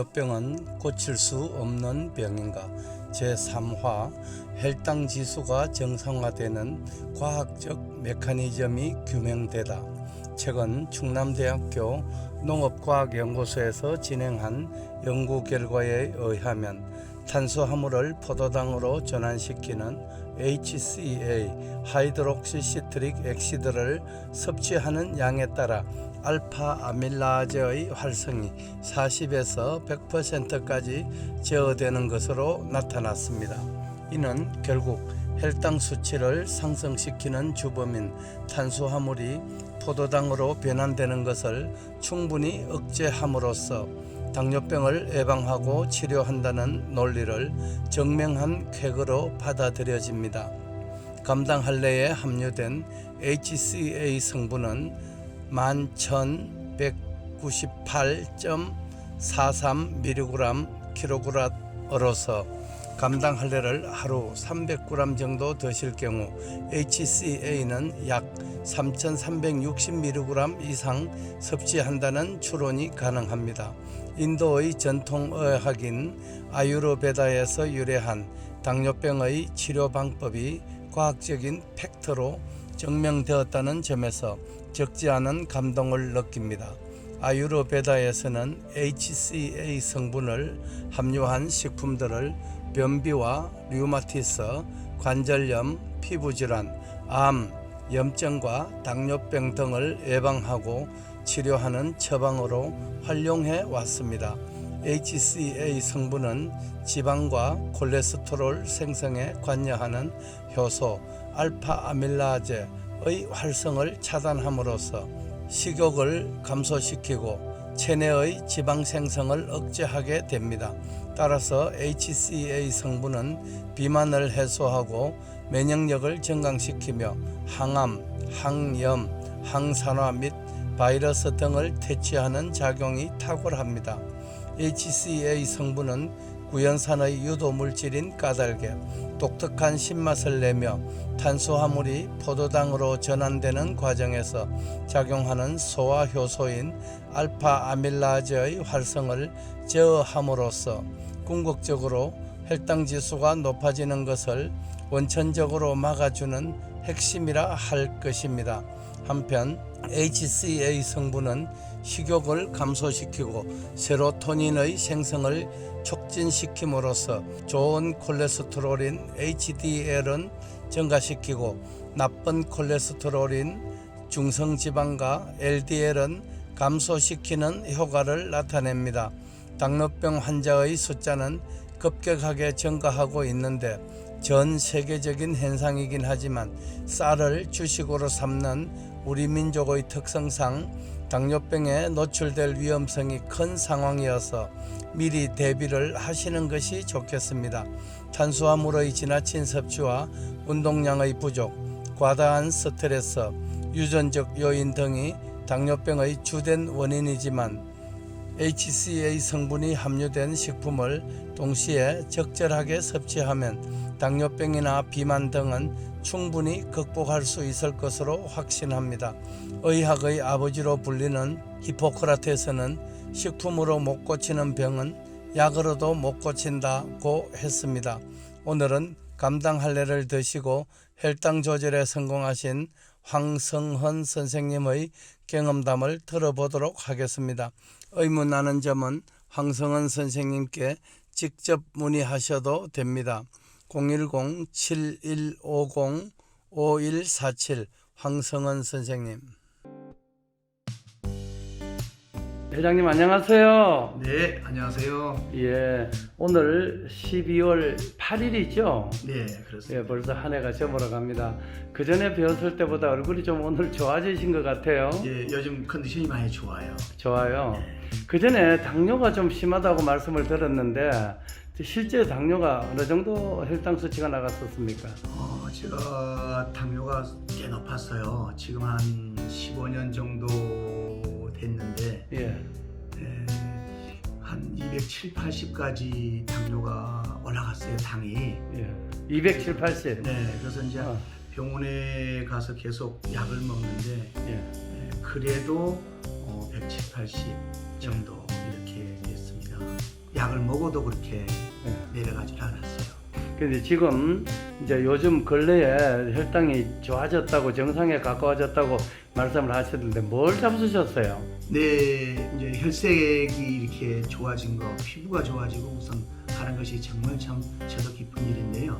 당뇨병은 고칠 수 없는 병인가? 제3화 혈당 지수가 정상화되는 과학적 메커니즘이 규명되다. 최근 충남대학교 농업과학연구소에서 진행한 연구 결과에 의하면 탄수화물을 포도당으로 전환시키는 HCA 하이드록시시트릭 엑시드를 섭취하는 양에 따라 알파 아밀라제의 활성이 40에서 100%까지 제어되는 것으로 나타났습니다. 이는 결국 혈당 수치를 상승시키는 주범인 탄수화물이 포도당으로 변환되는 것을 충분히 억제함으로써 당뇨병을 예방하고 치료한다는 논리를 증명한 쾌거로 받아들여집니다. 감당 할례에 함유된 HCA 성분은 11,198.43mg kg으로서 감당 할례를 하루 300g 정도 드실 경우 HCA는 약 3,360mg 이상 섭취한다는 추론이 가능합니다. 인도의 전통 의학인 아유르베다에서 유래한 당뇨병의 치료 방법이 과학적인 팩트로 증명되었다는 점에서 적지 않은 감동을 느낍니다. 아유르베다에서는 HCA 성분을 함유한 식품들을 변비와 류마티스, 관절염, 피부질환, 암, 염증과 당뇨병 등을 예방하고 치료하는 처방으로 활용해 왔습니다. HCA 성분은 지방과 콜레스테롤 생성에 관여하는 효소 알파 아밀라제 의 활성을 차단함으로써 식욕을 감소시키고 체내의 지방 생성을 억제하게 됩니다. 따라서 HCA 성분은 비만을 해소하고 면역력을 증강시키며 항암, 항염, 항산화 및 바이러스 등을 퇴치하는 작용이 탁월합니다. HCA 성분은 구연산의 유도 물질인 까닭에 독특한 신맛을 내며 탄수화물이 포도당으로 전환되는 과정에서 작용하는 소화 효소인 알파 아밀라제의 활성을 제어함으로써 궁극적으로 혈당 지수가 높아지는 것을 원천적으로 막아주는 핵심이라 할 것입니다. 한편 HCA 성분은 식욕을 감소시키고 세로토닌의 생성을 촉진시킴으로써 좋은 콜레스테롤인 HDL은 증가시키고 나쁜 콜레스테롤인 중성지방과 LDL은 감소시키는 효과를 나타냅니다. 당뇨병 환자의 숫자는 급격하게 증가하고 있는데 전 세계적인 현상이긴 하지만 쌀을 주식으로 삼는 우리 민족의 특성상 당뇨병에 노출될 위험성이 큰 상황이어서 미리 대비를 하시는 것이 좋겠습니다. 탄수화물의 지나친 섭취와 운동량의 부족, 과다한 스트레스, 유전적 요인 등이 당뇨병의 주된 원인이지만 HCA 성분이 함유된 식품을 동시에 적절하게 섭취하면 당뇨병이나 비만 등은 충분히 극복할 수 있을 것으로 확신합니다. 의학의 아버지로 불리는 히포크라테스는 식품으로 못 고치는 병은 약으로도 못 고친다고 했습니다. 오늘은 감당 할례를 드시고 혈당 조절에 성공하신 황성헌 선생님의 경험담을 들어보도록 하겠습니다. 의문 나는 점은 황성헌 선생님께 직접 문의하셔도 됩니다. 010-7150-5147 황성헌 선생님. 회장님 안녕하세요. 네, 안녕하세요. 예, 오늘 12월 8일이죠. 네, 예, 그렇습니다. 벌써 한 해가 저물어 갑니다. 그 전에 배웠을 때보다 얼굴이 좀 오늘 좋아지신 것 같아요. 예, 요즘 컨디션이 많이 좋아요. 좋아요. 네. 그 전에 당뇨가 좀 심하다고 말씀을 들었는데 실제 당뇨가 어느 정도 혈당 수치가 나갔었습니까? 어, 제가 당뇨가 꽤 높았어요. 지금 한 15년 정도 됐는데 예, 예, 한 207, 80까지 당뇨가 올라갔어요, 당이. 예. 207, 80. 네, 그래서 이제 어, 병원에 가서 계속 약을 먹는데 예. 예, 그래도 어, 170, 80 정도 이렇게 됐습니다. 약을 먹어도 그렇게 예. 내려가질 않았어요. 근데 지금 이제 요즘 근래에 혈당이 좋아졌다고 정상에 가까워졌다고 말씀을 하셨는데 뭘 잡수셨어요? 내 이제 혈색이 이렇게 좋아진 거, 피부가 좋아지고 우선 하는 것이 정말 참 저도 기쁜 일인데요.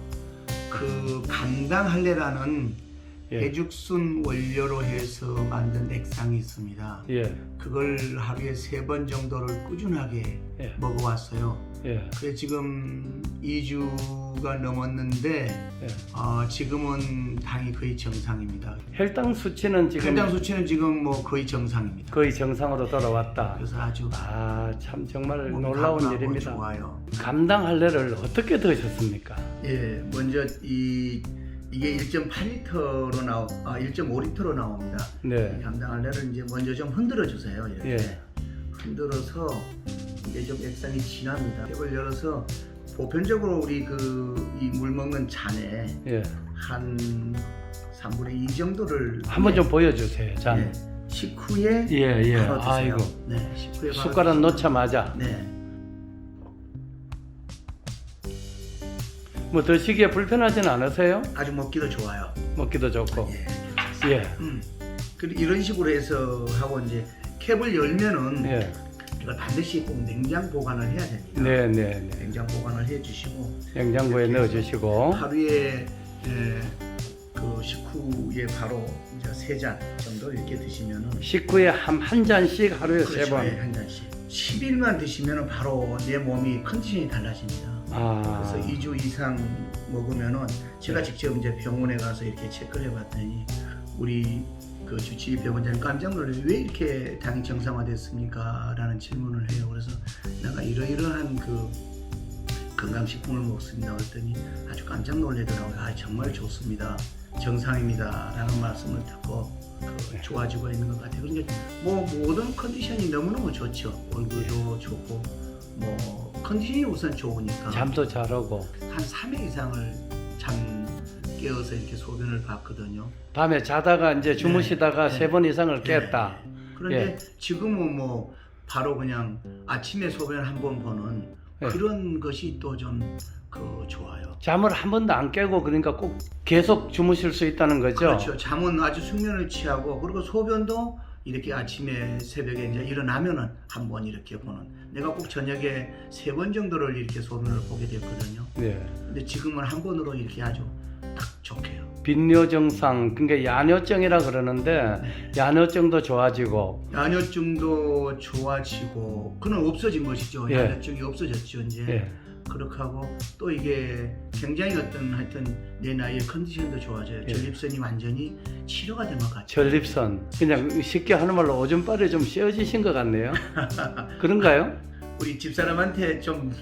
그 감당할래라는 예. 배죽순 원료로 해서 만든 액상이 있습니다. 예, 그걸 하루에 세 번 정도를 꾸준하게 예, 먹어왔어요. 예, 그래 지금 2주가 넘었는데 예. 어, 지금은 당이 거의 정상입니다. 혈당 수치는 지금 혈당 수치는 지금 뭐 거의 정상입니다. 거의 정상으로 돌아왔다. 그래서 아주 아, 참 정말 놀라운 일입니다. 좋아요. 감당 할례를 어떻게 드셨습니까? 예, 먼저 이 이게 1.8리터로 나오, 아 1.5리터로 나옵니다. 네, 감당할래를 이제 먼저 좀 흔들어 주세요. 이렇게 예, 흔들어서 이게 좀 액상이 진합니다. 탭을 열어서 보편적으로 우리 그 이 물 먹는 잔에 예. 한 3분의 2 정도를 한번 좀 보여주세요, 잔. 예, 식후에 예, 예. 바로 드세요. 아이고, 네, 식후에 바로 숟가락 놓자마자 네. 뭐 드시기에 불편하진 않으세요? 아주 먹기도 좋아요. 먹기도 좋고. 예. 예, 음. 그리고 이런 식으로 해서 하고 이제 캡을 열면은 예, 이걸 반드시 꼭 냉장 보관을 해야 됩니다. 네, 네, 네. 냉장 보관을 해주시고 냉장고에 이렇게 넣어주시고. 하루에 예, 그 식후에 바로 이제 세잔 정도 이렇게 드시면은 식후에 한, 한 잔씩 하루에 세 그렇죠. 번. 예, 한 잔씩 10일만 드시면은 바로 내 몸이 컨디션이 달라집니다. 아, 그래서 2주 이상 먹으면은 제가 네. 직접 이제 병원에 가서 이렇게 체크를 해봤더니 우리 그 주치의 병원장님 깜짝 놀라요. 왜 이렇게 당이 정상화됐습니까? 라는 질문을 해요. 그래서 내가 이러이러한 그 건강식품을 먹습니다. 그랬더니 아주 깜짝 놀라더라고요. 아, 정말 좋습니다. 정상입니다. 라는 말씀을 듣고 그 네. 좋아지고 있는 것 같아요. 그러니까 뭐 모든 컨디션이 너무너무 좋죠. 얼굴도 네. 좋고 뭐 컨디션이 우선 좋으니까 잠도 잘 오고. 한 3일 이상을 잠 깨어서 이렇게 소변을 봤거든요. 밤에 자다가 이제 주무시다가 네. 세번 이상을 깼다. 네. 그런데 지금은 뭐 바로 그냥 아침에 소변 한번 보는 네. 그런 것이 또 좀 그 좋아요. 잠을 한 번도 안 깨고 그러니까 꼭 계속 주무실 수 있다는 거죠. 그렇죠. 잠은 아주 숙면을 취하고 그리고 소변도 이렇게 아침에 새벽에 이제 일어나면은 한번 이렇게 보는. 내가 꼭 저녁에 세 번 정도를 이렇게 소변을 보게 됐거든요. 네. 근데 지금은 한 번으로 이렇게 아주 딱 좋게요. 빈뇨 증상, 그러니까 야뇨증이라 그러는데 네. 야뇨증도 좋아지고. 야뇨증도 좋아지고 그는 없어진 것이죠. 예. 야뇨증이 없어졌죠 이제. 예. 그렇게 하고 또 이게 굉장히 어떤 하여튼 내 나이의 컨디션도 좋아져요. 예. 전립선이 완전히 치료가 된 것 같아요. 전립선. 그냥 쉽게 하는 말로 오줌발이 좀 씌어지신 것 같네요. 그런가요? 우리 집사람한테 좀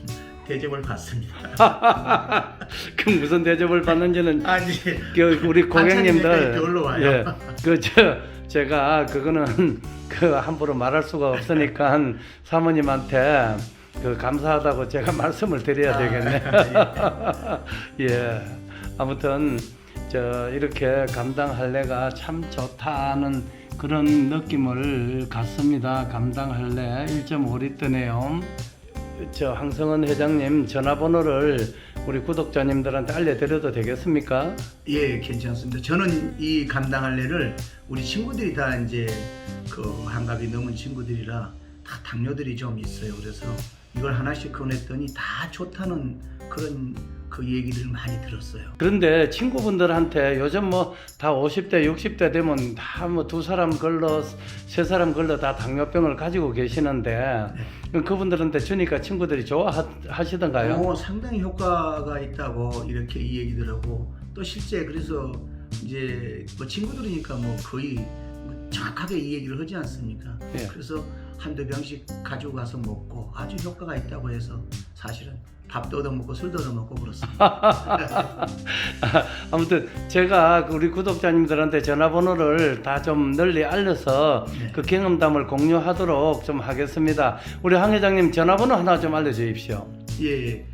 대접을 받습니다. 그 무슨 대접을 받는지는 아니 그 우리 고객님들 별로 와요. 예, 그저 제가 그거는 그 함부로 말할 수가 없으니까 사모님한테 그 감사하다고 제가 말씀을 드려야 아, 되겠네. 예. 아무튼 저 이렇게 감당 할래가 참 좋다는 그런 느낌을 갖습니다. 감당 할래 1.5리터네요. 저 황성은 회장님 전화번호를 우리 구독자님들한테 알려드려도 되겠습니까? 예, 괜찮습니다. 저는 이 감당할래를 우리 친구들이 다 이제 그 한갑이 넘은 친구들이라 다 당뇨들이 좀 있어요. 그래서 이걸 하나씩 권했더니 다 좋다는 그런 그 얘기들을 많이 들었어요. 그런데 친구분들한테 요즘 뭐 다 50대, 60대 되면 다 뭐 두 사람 걸러, 세 사람 걸러 다 당뇨병을 가지고 계시는데 그럼 그분들한테 주니까 친구들이 좋아하시던가요? 어, 상당히 효과가 있다고 이렇게 이 얘기들 하고 또 실제 그래서 이제 뭐 친구들이니까 뭐 거의 뭐 정확하게 이 얘기를 하지 않습니까? 예. 그래서 한두 병씩 가지고 가서 먹고 아주 효과가 있다고 해서 사실은 밥도 얻어 먹고 술도 얻어 먹고 그렇습니다. 아무튼 제가 그 우리 구독자님들한테 전화번호를 다 좀 널리 알려서 네. 그 경험담을 공유하도록 좀 하겠습니다. 우리 황 회장님 전화번호 하나 좀 알려주십시오. 예,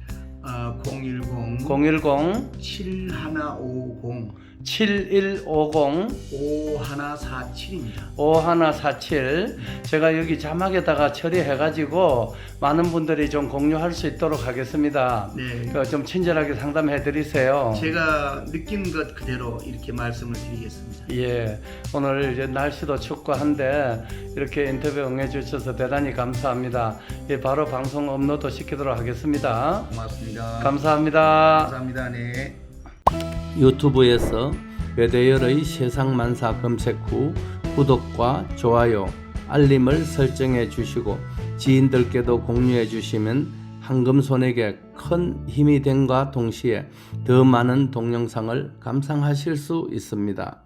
아, 010 010 7150 7150 5147입니다. 5147 제가 여기 자막에다가 처리해 가지고 많은 분들이 좀 공유할 수 있도록 하겠습니다. 네. 그 좀 친절하게 상담해 드리세요. 제가 느낀 것 그대로 이렇게 말씀을 드리겠습니다. 예, 오늘 이제 날씨도 춥고 한데 이렇게 인터뷰 응해 주셔서 대단히 감사합니다. 예, 바로 방송 업로드 시키도록 하겠습니다. 고맙습니다. 감사합니다. 감사합니다. 네. 유튜브에서 외대열의 세상만사 검색 후 구독과 좋아요, 알림을 설정해 주시고 지인들께도 공유해 주시면 한금손에게 큰 힘이 됨과 동시에 더 많은 동영상을 감상하실 수 있습니다.